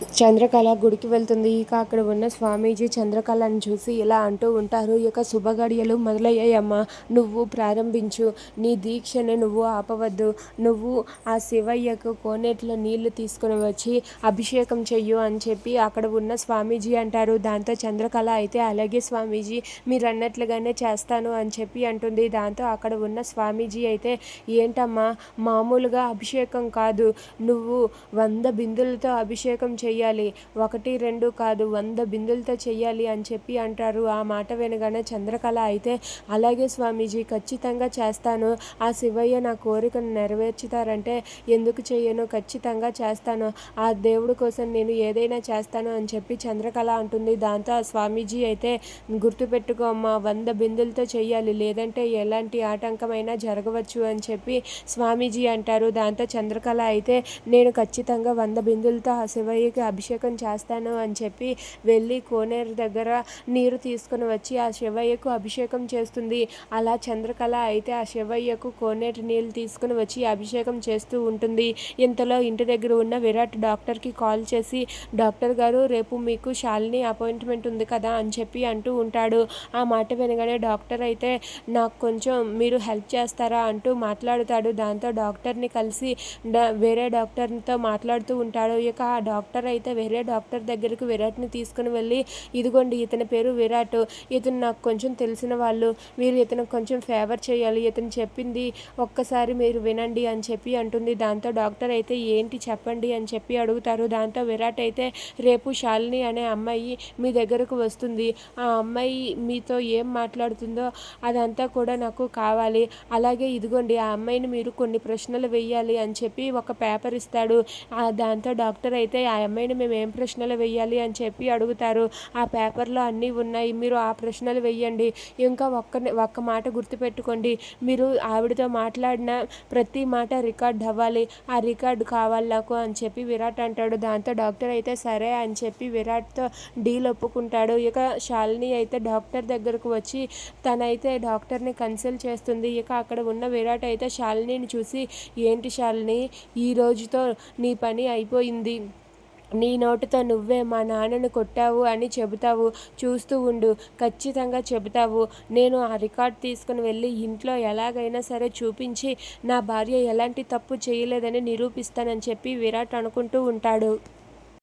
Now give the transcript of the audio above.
చంద్రకళ గుడికి వెళ్తుంది. ఇక అక్కడ ఉన్న స్వామీజీ చంద్రకళను చూసి ఇలా అంటూ ఉంటారు. ఇక శుభగడియలు మొదలయ్యాయమ్మా. నువ్వు ప్రారంభించు. నీ దీక్షను నువ్వు ఆపవద్దు. నువ్వు ఆ శివయ్యకు కోనేట్లో నీళ్ళు తీసుకుని వచ్చి అభిషేకం చెయ్యు అని చెప్పి అక్కడ ఉన్న స్వామీజీ అంటారు. దాంతో చంద్రకళ అయితే అలాగే స్వామీజీ మీరు అన్నట్లుగానే చేస్తాను అని చెప్పి అంటుంది. దాంతో అక్కడ ఉన్న స్వామీజీ అయితే ఏంటమ్మా? మామూలుగా అభిషేకం కాదు. నువ్వు వంద బిందులతో అభిషేకం చెయ్యాలి. ఒకటి రెండు కాదు వంద బిందులతో చెయ్యాలి అని చెప్పి అంటారు. ఆ మాట వినగానే చంద్రకళ అయితే అలాగే స్వామీజీ ఖచ్చితంగా చేస్తాను. ఆ శివయ్య నా కోరికను నెరవేర్చుతారంటే ఎందుకు చెయ్యను? ఖచ్చితంగా చేస్తాను. ఆ దేవుడి కోసం నేను ఏదైనా చేస్తాను అని చెప్పి చంద్రకళ అంటుంది. దాంతో ఆ స్వామీజీ అయితే గుర్తుపెట్టుకో అమ్మా వంద బిందులతో చెయ్యాలి. లేదంటే ఎలాంటి ఆటంకమైనా జరగవచ్చు అని చెప్పి స్వామీజీ అంటారు. దాంతో చంద్రకళ అయితే నేను ఖచ్చితంగా వంద బిందులతో ఆ శివయ్యకి అభిషేకం చేస్తాను అని చెప్పి వెళ్ళి కోనేరు దగ్గర నీరు తీసుకుని వచ్చి ఆ శివయ్యకు అభిషేకం చేస్తుంది. అలా చంద్రకళ అయితే ఆ శివయ్యకు కోనేరు నీళ్ళు తీసుకుని వచ్చి అభిషేకం చేస్తూ ఉంటుంది. ఇంతలో ఇంటి దగ్గర ఉన్న విరాట్ డాక్టర్కి కాల్ చేసి డాక్టర్ గారు రేపు మీకు శాలిని అపాయింట్మెంట్ ఉంది కదా అని చెప్పి అంటూ ఉంటాడు. ఆ మాట వినగానే డాక్టర్ అయితే నాకు కొంచెం మీరు హెల్ప్ చేస్తారా అంటూ మాట్లాడుతాడు. దాంతో డాక్టర్ని కలిసి వేరే డాక్టర్తో మాట్లాడుతూ ఉంటాడు. ఇక ఆ డాక్టర్ అయితే వేరే డాక్టర్ దగ్గరికి విరాట్ని తీసుకుని వెళ్ళి ఇదిగోండి ఇతని పేరు విరాట్ ఇతను నాకు కొంచెం తెలిసిన వాళ్ళు మీరు ఇతనికి కొంచెం ఫేవర్ చేయాలి ఇతను చెప్పింది ఒక్కసారి మీరు వినండి అని చెప్పి అంటుంది. దాంతో డాక్టర్ అయితే ఏంటి చెప్పండి అని చెప్పి అడుగుతారు. దాంతో విరాట్ అయితే రేపు శాలిని అనే అమ్మాయి మీ దగ్గరకు వస్తుంది. ఆ అమ్మాయి మీతో ఏం మాట్లాడుతుందో అదంతా కూడా నాకు కావాలి. అలాగే ఇదిగోండి ఆ అమ్మాయిని మీరు కొన్ని ప్రశ్నలు వేయాలి అని చెప్పి ఒక పేపర్ ఇస్తాడు. దాంతో డాక్టర్ అయితే ఆ అమ్మాయి అమ్మాయిని మేము ఏం ప్రశ్నలు వేయాలి అని చెప్పి అడుగుతారు. ఆ పేపర్లో అన్నీ ఉన్నాయి. మీరు ఆ ప్రశ్నలు వేయండి. ఇంకా ఒక్క ఒక్క మాట గుర్తుపెట్టుకోండి. మీరు ఆవిడతో మాట్లాడిన ప్రతి మాట రికార్డ్ అవ్వాలి. ఆ రికార్డు కావాలి నాకు అని చెప్పి విరాట్ అంటాడు. దాంతో డాక్టర్ అయితే సరే అని చెప్పి విరాట్తో డీల్ ఒప్పుకుంటాడు. ఇక శాలిని అయితే డాక్టర్ దగ్గరకు వచ్చి తనైతే డాక్టర్ని కన్సల్ట్ చేస్తుంది. ఇక అక్కడ ఉన్న విరాట్ అయితే శాలినిని చూసి ఏంటి శాలిని ఈ రోజుతో నీ పని అయిపోయింది. నీ నోటితో నువ్వే మా నాన్నను కొట్టావు అని చెబుతావు చూస్తూ ఉండు. ఖచ్చితంగా చెబుతావు. నేను ఆ రికార్డ్ తీసుకుని వెళ్ళి ఇంట్లో ఎలాగైనా సరే చూపించి నా భార్య ఎలాంటి తప్పు చేయలేదని నిరూపిస్తానని చెప్పి విరాట్ అనుకుంటూ ఉంటాడు.